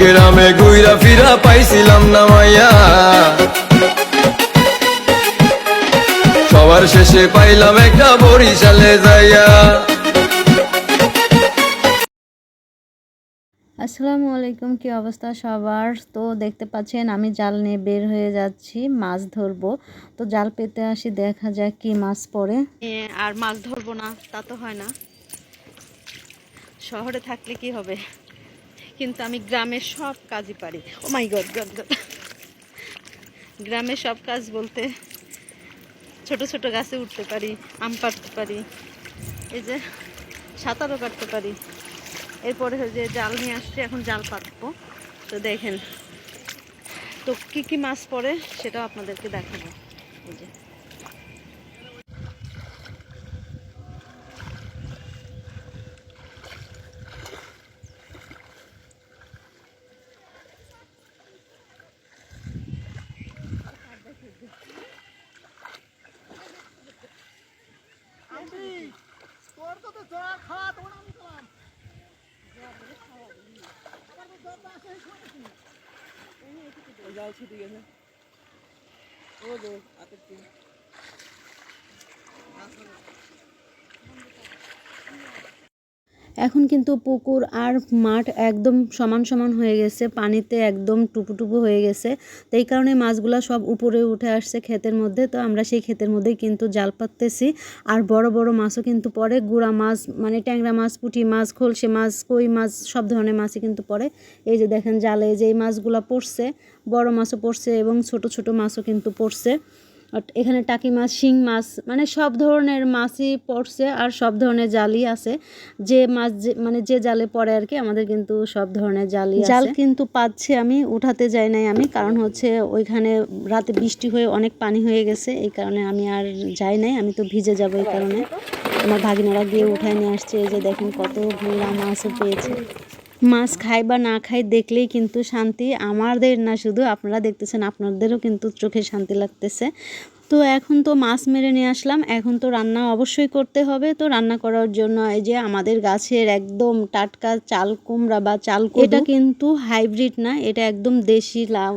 গ্রামে ঘুইরা ফিরা পাইছিলাম না মাইয়া। সবার শেষে পাইলাম একটা বরিশালে যাইয়া। আসসালামু আলাইকুম কি অবস্থা সবার? তো দেখতে পাচ্ছেন আমি জাল নিয়ে বের হয়ে যাচ্ছি মাছ ধরবো। তো জাল পেতে আসি দেখা যাক কি মাছ পড়ে। আর মাছ ধরবো না তা তো হয় না। শহরে থাকলে কি হবে? কিন্তু আমি গ্রামের সব কাজই পারি। Oh my god god god গ্রামের সব কাজ বলতে ছোট ছোট গাছে উঠতে পারি, আম পাড়তে পারি, এই যে সাঁতারও কাটতে পারি। এরপরে যে জাল নিয়ে আসছি, এখন জাল পাতবো। তো দেখেন, তো কী কী মাছ পড়ে সেটাও আপনাদেরকে দেখাবো। এই যে डाल छिट गया है। वो दो आकृति এখন কিন্তু পুকুর আর মাঠ একদম সমান সমান হয়ে গেছে, পানিতে একদম টুপুটুপু হয়ে গেছে। তো এই কারণে মাছগুলো সব উপরে উঠে আসছে ক্ষেতের মধ্যে। তো আমরা সেই ক্ষেতের মধ্যেই কিন্তু জাল পাততেছি। আর বড় বড় মাছও কিন্তু পড়ে। গুড়া মাছ মানে ট্যাংরা মাছ, পুঁটি মাছ, খলসে মাছ, কই মাছ, সব ধরনের মাছই কিন্তু পড়ে। এই যে দেখেন জালে যে এই মাছগুলো পড়ছে, বড় মাছও পড়ছে এবং ছোট ছোট মাছও কিন্তু পড়ছে। এখানে টাকি মাছ শিং মাছ মানে সব ধরনের মাছই পড়ছে আর সব ধরনের জালই আছে। যে মাছ যে মানে যে জালে পড়ে আর কি আমাদের কিন্তু সব ধরনের জালই জাল কিন্তু পাচ্ছি আমি উঠাতে যাই নাই আমি কারণ হচ্ছে ওইখানে রাতে বৃষ্টি হয়ে অনেক পানি হয়ে গেছে এই কারণে আমি আর যাই নাই আমি তো ভিজে যাব এই কারণে। আমার ভাগিনারা গিয়ে উঠায় নিয়ে আসছে এই যে দেখেন কত ভোলা মাছও পেয়েছে। মাছ খাই বা না খাই দেখলেই কিন্তু শান্তি। আমাদের না শুধু আপনারা দেখতেছেন আপনাদেরও কিন্তু চোখে শান্তি লাগতেছে। তো এখন তো মাছ মেরে নিয়ে আসলাম এখন তো রান্না অবশ্যই করতে হবে। তো রান্না করার জন্য এই যে আমাদের গাছের একদম টাটকা চাল কুমড়া বা চাল এটা কিন্তু হাইব্রিড না এটা একদম দেশি লাউ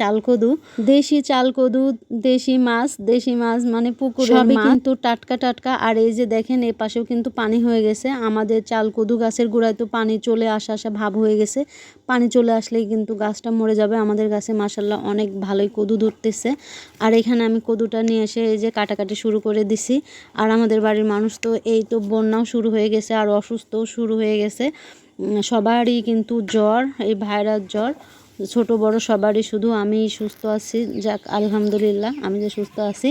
চালকদু। দেশি চালকদু দেশি মাছ দেশি মাছ মানে পুকুরের মাছ। কিন্তু টাটকা টাটকা। আর এই যে দেখেন এ পাশেও কিন্তু পানি হয়ে গেছে। আমাদের চালকদু গাছের গোড়ায় তো পানি চলে আসা আসা ভাব হয়ে গেছে। পানি চলে আসলেই কিন্তু গাছটা মরে যাবে। আমাদের গাছে মাসাল্লাহ অনেক ভালোই কদু ধরতেছে। আর এখানে আমি কদুটা নিয়ে এসে এই যে কাটাকাটি শুরু করে দিছি। আর আমাদের বাড়ির মানুষ তো এই তো বন্যাও শুরু হয়ে গেছে আর অসুস্থও শুরু হয়ে গেছে। সবারই কিন্তু জ্বর এই ভাইরাস জ্বর। ছোট বড় সবারই শুধু আমি সুস্থ আছি। যাক, আলহামদুলিল্লাহ, আমি যে সুস্থ আছি।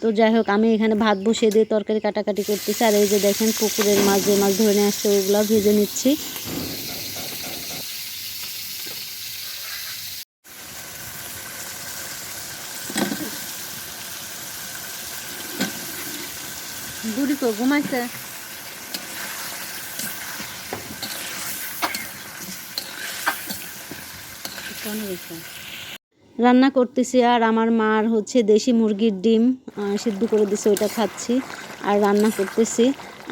তো যাই হোক, আমি এখানে ভাত বসিয়ে দিয়ে তরকারি কাটাকাটি করতেছি। আর এই যে দেখেন, পুকুরের মাছ, যে মাছ ধরে নিয়ে আসছে, ওগুলো ভেজে নিচ্ছি। ঘুমাইছে। রান্না করতেছি আর আমার মার হচ্ছে দেশি মুরগির ডিম সিদ্ধ করে দিছে, ওইটা খাচ্ছি আর রান্না করতেছি।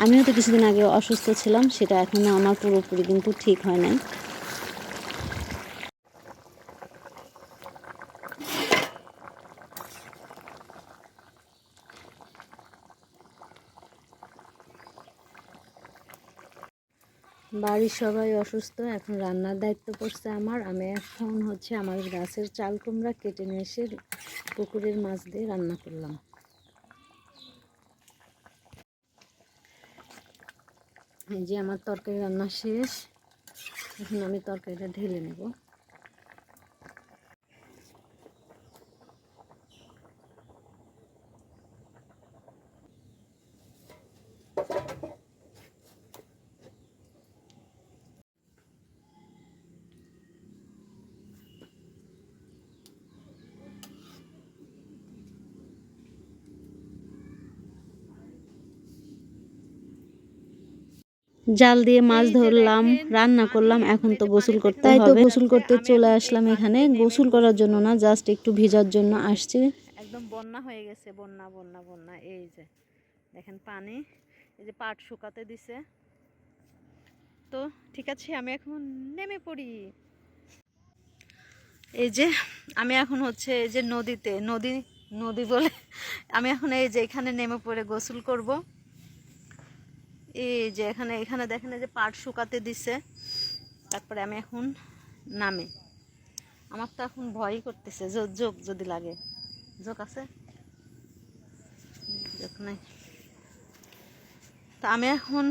আমিও তো কিছুদিন আগে অসুস্থ ছিলাম, সেটা এখনও আমার পুরোপুরি কিন্তু ঠিক হয় নাই। বাড়ির সবাই অসুস্থ, এখন রান্নার দায়িত্ব পড়ছে আমার। আমি এখন হচ্ছে আমার গাছের চাল কুমড়া কেটে নিয়ে এসে পুকুরের মাছ দিয়ে রান্না করলাম। এই যে আমার তরকারি রান্না শেষ, এখন আমি তরকারিটা ঢেলে নেব। জাল দিয়ে মাছ ধরলাম রান্না করলাম এখন তো গোসল করতে তাই তো গোসল করতে চলে আসলাম এখানে। গোসল করার জন্য না জাস্ট একটু ভিজার জন্য আসছি। একদম বন্যা হয়ে গেছে বন্যা বন্যা বন্যা। এই যে দেখেন পানি এই যে পাট শুকাতে দিছে। তো ঠিক আছে আমি এখন নেমে পড়ি। এই যে আমি এখন হচ্ছে এই যে নদীতে নদী নদী বলে আমি এখন এই যে এখানে নেমে পড়ে গোসল করব। এই যে এখানে এখানে দেখেন যে পাট শুকাতে দিছে। তারপরে আমি এখন নামে। আমার তো এখন ভয়ই করতেছে যোগ যদি লাগে। যোগ আছে? যোগ নাই। তা আমি এখন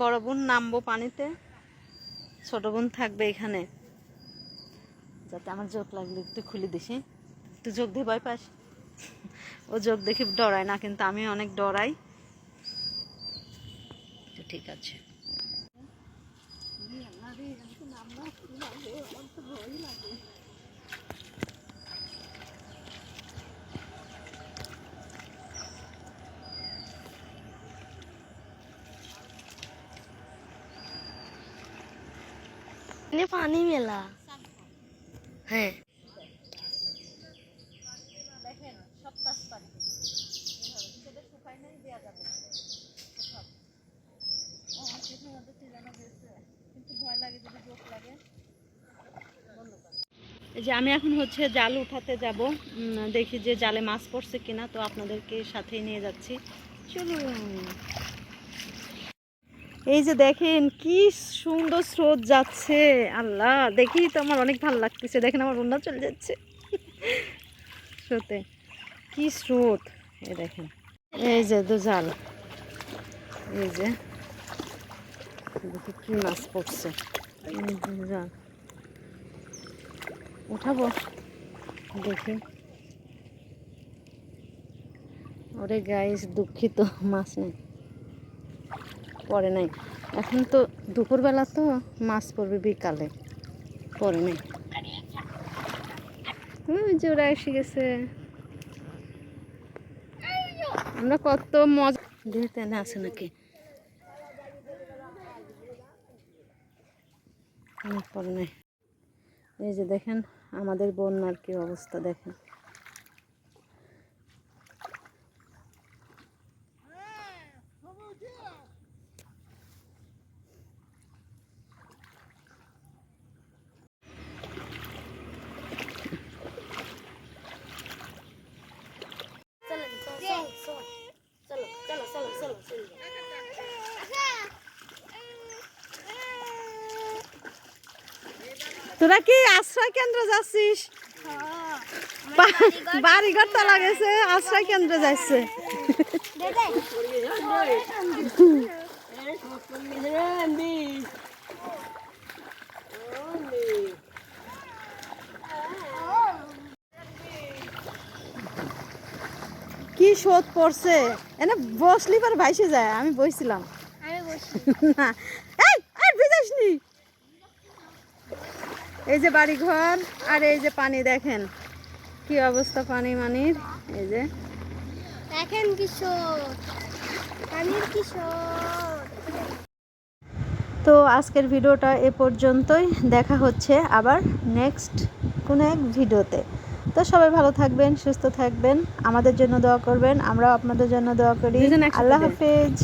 বড় বোন নামবো পানিতে। ছোট বোন থাকবে এখানে। যাতে আমার চোখ লাগলে একটু খুলে হ্যাঁ? তুই চোখ দিয়ে ভয় পাস। ও চোখ দেখি ডরায় না, কিন্তু আমি অনেক ডরাই। ঠিক আছে। পানি মেলা। হ্যাঁ। যে আমি এখন হচ্ছে জাল উঠাতে যাব। দেখি যে জালে মাছ পড়ছে কিনা, তো আপনাদেরকে সাথেই নিয়ে যাচ্ছি। এই যে দেখেন, কি সুন্দর স্রোত যাচ্ছে। আল্লাহ দেখি তো আমার অনেক ভালো লাগতেছে। দেখেন আমার বন্যা চলে যাচ্ছে। স্রোতে। কি স্রোত। এই দেখেন। এই যে দু জাল। এই যে, দেখি কি মাছ পড়ছে। এই যে উঠাবো? দেখি। ওরে গাইস দুঃখিত, মাছ নেই। পরে নাই। এখন তো দুপুরবেলা তো মাছ পড়বে বিকালে। পরে নাই। যে ওরা এসে গেছে। আমরা কত মজা দেখতে না আছে নাকি? হুম, পরে। নেই এই যে দেখেন আমাদের বন্যার কি অবস্থা দেখেন। তোরা কি আশ্রয় কেন্দ্র যাচ্ছিস? বাড়িঘর তলা গেছে আশ্রয় কেন্দ্র যাচ্ছে। কি শোধ পড়ছে? এনে বসলি পর ভাইসে যায় আমি বইছিলাম। আমি বসি। না। এই এই ভিজাসনি। এই যে বাড়ি ঘর আর এই যে পানি দেখেন। কি অবস্থা পানি মানির? এই যে। দেখেন কিশোর পানির কিশোর। তো আজকের ভিডিওটা এ পর্যন্তই। দেখা হচ্ছে আবার নেক্সট কোনো এক ভিডিওতে। তো সবাই ভালো থাকবেন সুস্থ থাকবেন। আমাদের জন্য দোয়া করবেন। আমরাও আপনাদের জন্য দোয়া করি। আল্লাহ হাফেজ।